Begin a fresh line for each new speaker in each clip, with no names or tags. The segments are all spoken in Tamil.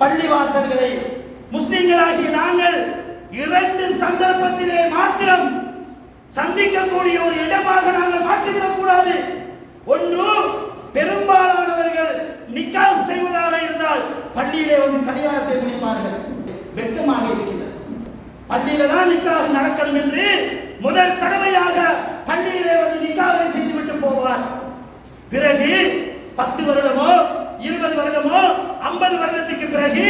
பள்ளிவாசல்களை முஸ்லிம்களாகிய நாங்கள் இரண்டு சந்தர்ப்பத்திலே மாத்திரம் சந்திக்கக்கூடிய ஒரு இடமாக நாங்கள் மாற்றிவிடக் கூடாது ஒன்று பெரும்பாலானவர்கள் நிக்கால் செய்வதாக இருந்தால் பள்ளியிலே வந்து கல்யாணத்தை முடிப்பார்கள். வெட்கமாக இருக்கிறது பள்ளியில தான் நிக்காக நடக்கணும் என்று முதல் தடவையாக பள்ளியிலே வந்து நிக்காக செய்துவிட்டு போவார். பிறகு பத்து வருடமோ இருபது வருடமோ ஐம்பது வருடம் பிறகு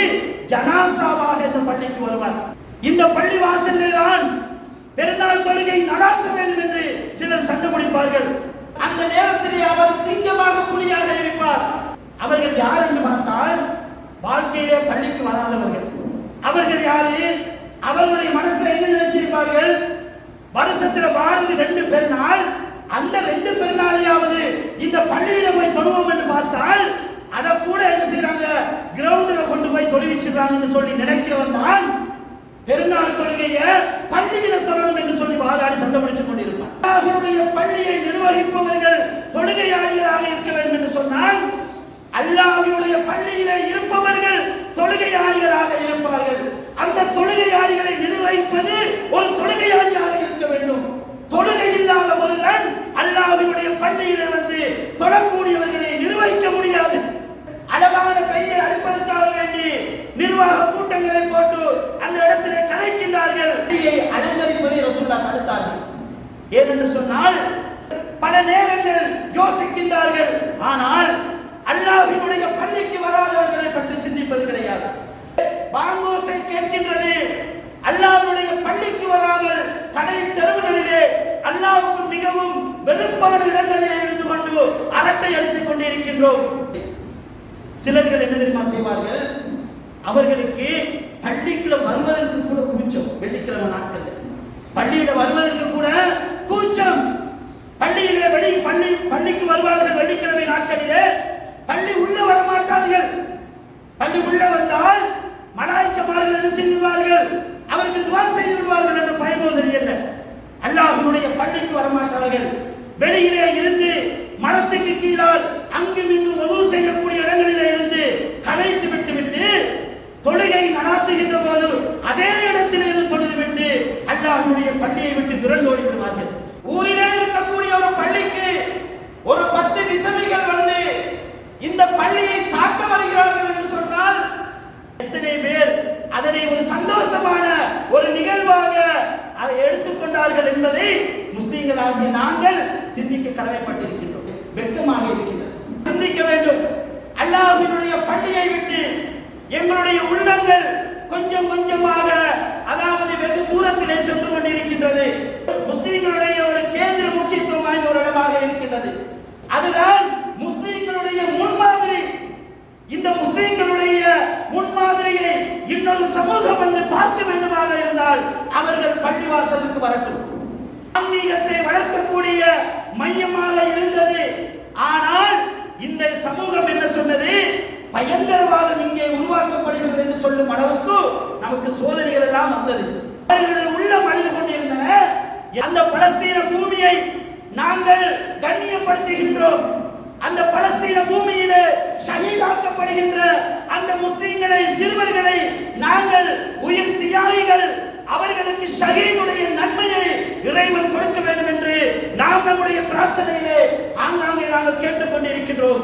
ஜனாசாவாக இந்த பள்ளிக்கு வருவார். இந்த பள்ளி வாசலிலே தான் பெருநாள் தொழுகை நடாத்த வேண்டும் என்று சிலர் சண்டை பிடிப்பார்கள். அந்த நேரத்திலே அவர் சிங்கமாக புலியாக இருப்பார். அவர்கள் யார் என்று பார்த்தால் வாழ்க்கையிலே பள்ளிக்கு வராதவர்கள். அவர்கள் யாரு? அவர்களுடைய மனசுல என்ன நினைச்சிருப்பார்கள்? வருஷத்துல வாரது ரெண்டு பெருநாள் அந்த ரெண்டு பெருநாளையாவது இந்த பள்ளியில போய் தொழுவோம் என்று பார்த்தால் அதை கூட என்ன செய்யறாங்க தொழுவிச்சிடுறாங்கன்னு சொல்லி நினைக்கிறவன் தான் பெருநாள் தொழுகைய பள்ளியில தொடரும் என்று சொல்லி வாதாடி சண்டை பிடித்துக் கொண்டிருப்பான். பள்ளியை நிர்வகிப்பவர்கள் தொழுகையாளிகளாக இருக்க வேண்டும் என்று சொன்னால் அல்லாஹ்வுடைய பள்ளியிலே இருப்பவர்கள் தொழுகையாளிகளாக இருப்பார்கள். அந்த தொழுகையாளிகளை நிர்வகிப்பது ஒரு தொழுகையாளியாக இருக்க வேண்டும். தொழுகை இல்லாத ஒருவன் அல்லாஹ்வுடைய பள்ளியிலே வந்து தொழக்கூடியவர்களை நிர்வாக கூட்டங்களை போட்டு அந்த இடத்திலே கலைக்கின்றார்கள். அலங்கரிப்பதை ரசூல்லா தடுத்தார்கள். ஏனென்று சொன்னால் பல நேரங்கள் யோசிக்கின்றார்கள். ஆனால் அல்லாஹினுடைய பள்ளிக்கு வராதவர்களை பற்றி சிந்திப்பது கிடையாது. பாங்கோசை கேட்கின்றது. அல்லாஹ்வுடைய பள்ளிக்கு வராமல் கடை தெருவுகளிலே அல்லாஹ்வுக்கு மிகவும் வெறுப்பான இடங்களிலே இருந்து கொண்டு அரட்டை அடித்துக் கொண்டிருக்கின்றோம். சிலர்கள் என்ன தெரியுமா செய்வார்கள்? அவர்களுக்கு பள்ளிக்குள்ள வருவதற்கு கூட கூச்சம். வெள்ளிக்கிழமை நாட்கள் பள்ளியில வருவதற்கு கூட கூச்சம். பள்ளியிலே வெளி பள்ளி பள்ளிக்கு வருவார்கள் வெள்ளிக்கிழமை நாட்களிலே. பள்ளி உள்ள வர மாட்டார்கள் பள்ளி உள்ள வந்தால் மலாய்க்கமார்கள் என்ன செய்வார்கள்? அவர்கள் துவா செய்து விடுவார்கள் என்ற பயமோ தெரியல அல்லாஹனுடைய பள்ளிக்கு வரமாட்டார்கள். வெளியிலே இருந்து மரத்துக்கு கீழால் அங்கும் இங்கும் உதவு செய்யக்கூடிய இடங்களில் இருந்து கலைத்து விட்டு விட்டு தொழுகை நடாத்துகின்ற போது அதே இடத்திலே இருந்து தொழுது விட்டு அல்லாஹ்வுடைய பள்ளியை விட்டு விரண்டோடி விடுவார்கள் ஊரிலே இருக்கக்கூடிய ஒரு பள்ளிக்கு ஒரு பத்து விசமிகள் வந்து இந்த பள்ளியை தாக்க வருகிறார்கள் என்று சொன்னால் எத்தனை பேர் அதனை ஒரு சந்தோஷமான ஒரு நிகழ்வாக எடுத்துக்கொண்டார்கள் என்பதை முஸ்லீம்கள் ஆகிய நாங்கள் சிந்திக்க கடமைப்பட்டிருக்கின்றோம். வெட்கமாக இருக்கின்றது சிந்திக்க வேண்டும். அல்லாஹினுடைய பள்ளியை விட்டு எங்களுடைய உள்ளங்கள் கொஞ்சம் கொஞ்சமாக அதாவது வெகு தூரத்திலே சென்று கொண்டு முஸ்லீம்களுடைய ஒரு கேந்திர முக்கியத்துவம் வாய்ந்த ஒரு இடமாக இருக்கின்றது. அதுதான் முஸ்லீம்களுடைய முன்மாதிரி. இந்த முஸ்லிம்களுடைய முன்மாதிரியை இன்னொரு சமூகம் வந்து பார்க்க வேண்டுமாக இருந்தால் அவர்கள் பள்ளிவாசலுக்கு வரட்டும். ஆன்மீகத்தை வளர்க்கக்கூடிய மையமாக இருந்தது. ஆனால் இந்த சமூகம் என்ன சொன்னது? பயங்கரவாதம் இங்கே உருவாக்கப்படுகிறது என்று சொல்லும் அளவுக்கு நமக்கு சோதனைகள் எல்லாம் வந்தது. அவர்களுடைய உள்ளம் அழிந்து கொண்டிருந்தன. அந்த பலஸ்தீன பூமியை நாங்கள் கண்ணியப்படுத்துகின்றோம். அந்த பலஸ்தீன பூமியிலே ஷஹீதாக்கப்படுகின்ற அந்த முஸ்லிம்களை சிறுவர்களை நாங்கள் உயிர் தியாகிகள். அவர்களுக்கு ஷஹீதுடைய நன்மையை இறைவன் கொடுக்க வேண்டும் என்று நாம் நம்முடைய பிரார்த்தனையிலே ஆங்காங்கே நாங்கள் கேட்டுக்கொண்டிருக்கின்றோம்.